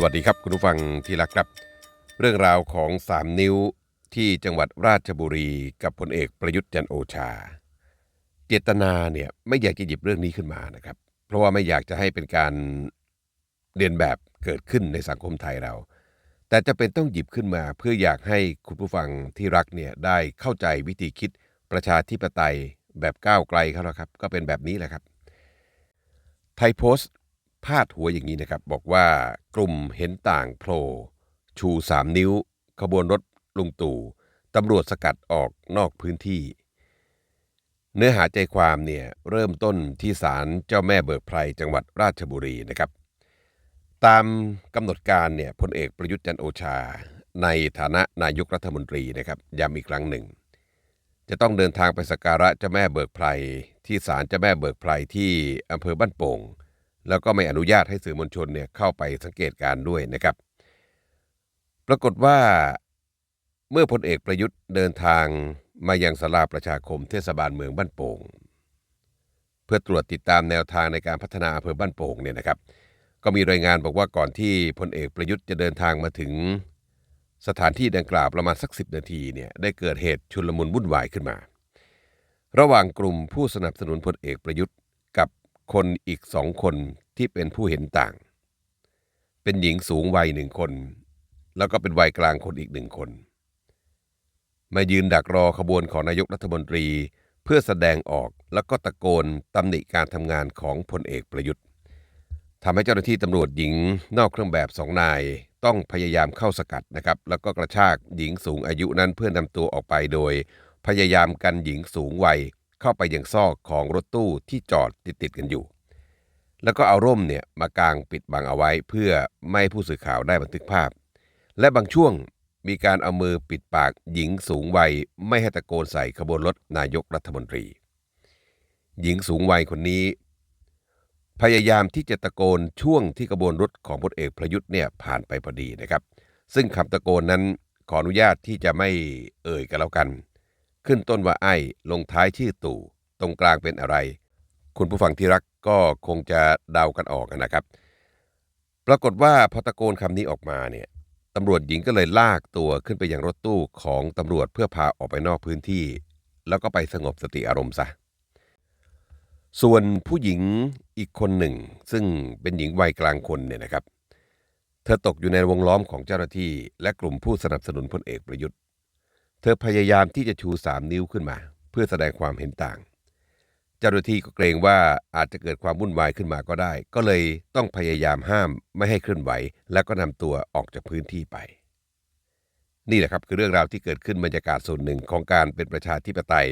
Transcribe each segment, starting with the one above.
สวัสดีครับคุณผู้ฟังที่รักครับ เรื่องราวของ 3 นิ้วที่จังหวัดราชบุรีกับพลเอกประยุทธ์จันโอชา เจตนาเนี่ยไม่อยากจะหยิบเรื่องนี้ขึ้นมานะครับ เพราะว่าไม่อยากจะให้เป็นการเรียนแบบเกิดขึ้นในสังคมไทยเรา แต่จะเป็นต้องหยิบขึ้นมาเพื่ออยากให้คุณผู้ฟังที่รักเนี่ยได้เข้าใจวิธีคิดประชาธิปไตยแบบก้าวไกลเขาแล้วครับ ก็เป็นแบบนี้แหละครับไทยโพสต์ พาดหัวอย่างนี้นะครับ บอกว่ากลุ่มเห็นต่างโผล่ชู3นิ้ว ขบวนรถลุงตู่ตำรวจสกัดออกนอกพื้นที่ เนื้อหาใจความเนี่ยเริ่มต้นที่ศาลเจ้าแม่เบิกไพรจังหวัดราชบุรีนะครับ ตามกำหนดการเนี่ยพลเอกประยุทธ์จันโอชา ในฐานะนายกรัฐมนตรีนะครับย้ำอีกครั้งหนึ่ง จะต้องเดินทางไปสักการะเจ้าแม่เบิกไพรที่ศาลเจ้าแม่เบิกไพรที่อำเภอบ้านโป่ง แล้วก็ไม่อนุญาตให้สื่อมวลชนเนี่ยเข้าไปสังเกตการ์ด้วยนะครับ ปรากฏว่าเมื่อพลเอกประยุทธ์เดินทางมายังศาลาประชาคมเทศบาลเมืองบ้านโป่ง เพื่อตรวจติดตามแนวทางในการพัฒนาอำเภอบ้านโป่งเนี่ยนะครับ ก็มีรายงานบอกว่าก่อนที่พลเอกประยุทธ์จะเดินทางมาถึง สถานที่ดังกล่าวประมาณสักสินาทีเนี่ยได้เกิดเหตุชุลมุนวุ่นวายขึ้นมา ระหว่างกลุ่มผู้สนับสนุนพลเอกประยุทธ์ คนอีกสองคนที่เป็นผู้เห็นต่าง เป็นหญิงสูงวัยหนึ่งคน แล้วก็เป็นวัยกลางคนอีกหนึ่งคน มายืนดักรอขบวนของนายกรัฐมนตรีเพื่อแสดงออกแล้วก็ตะโกนตำหนิการทำงานของพลเอกประยุทธ์ทำให้เจ้าหน้าที่ตำรวจหญิงนอกเครื่องแบบสองนายต้องพยายามเข้าสกัดนะครับ แล้วก็กระชากหญิงสูงอายุนั้นเพื่อนำตัวออกไปโดย พยายามกันหญิงสูงวัย เข้าไปยังซอกของรถตู้ที่จอดติดๆกันอยู่ แล้วก็เอาร่มเนี่ยมากางปิดบังเอาไว้เพื่อไม่ให้ผู้สื่อข่าวได้บันทึกภาพ และบางช่วงมีการเอามือปิดปากหญิงสูงวัยไม่ให้ตะโกนใส่ขบวนรถนายกรัฐมนตรี หญิงสูงวัยคนนี้ พยายามที่จะตะโกนช่วงที่กระบวนรถของพลเอกประยุทธ์เนี่ยผ่านไปพอดีนะครับ ซึ่งคำตะโกนนั้นขออนุญาตที่จะไม่เอ่ยกันแล้วกัน ขึ้นต้นว่าไอ้ลงท้ายชื่อตู่ตรงกลางเป็นอะไร คุณผู้ฟังที่รักก็คงจะเดากันออกนะครับ ปรากฏว่าพอตะโกนคำนี้ออกมาเนี่ยตำรวจหญิงก็เลยลากตัวขึ้นไปยังรถตู้ของตำรวจเพื่อพาออกไปนอกพื้นที่ แล้วก็ไปสงบสติอารมณ์ซะส่วนผู้หญิงอีกคนหนึ่ง ซึ่งเป็นหญิงวัยกลางคนเนี่ยนะครับ เธอตกอยู่ในวงล้อมของเจ้าหน้าที่ และกลุ่มผู้สนับสนุนพลเอกประยุทธ์ เธอพยายามที่จะชูสามนิ้วขึ้นมา เพื่อแสดงความเห็นต่าง เจ้าหน้าที่ก็เกรงว่าอาจจะเกิดความวุ่นวายขึ้นมาก็ได้ ก็เลยต้องพยายามห้ามไม่ให้เคลื่อนไหว แล้วก็นำตัวออกจากพื้นที่ไป นี่แหละครับคือเรื่องราวที่เกิดขึ้นบรรยากาศส่วนหนึ่งของการเป็นประชาธิปไตย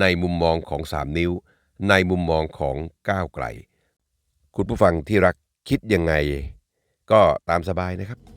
ในมุมมองของสามนิ้ว ในมุมมองของก้าวไกล คุณผู้ฟังที่รักคิดยังไง ก็ตามสบายนะครับ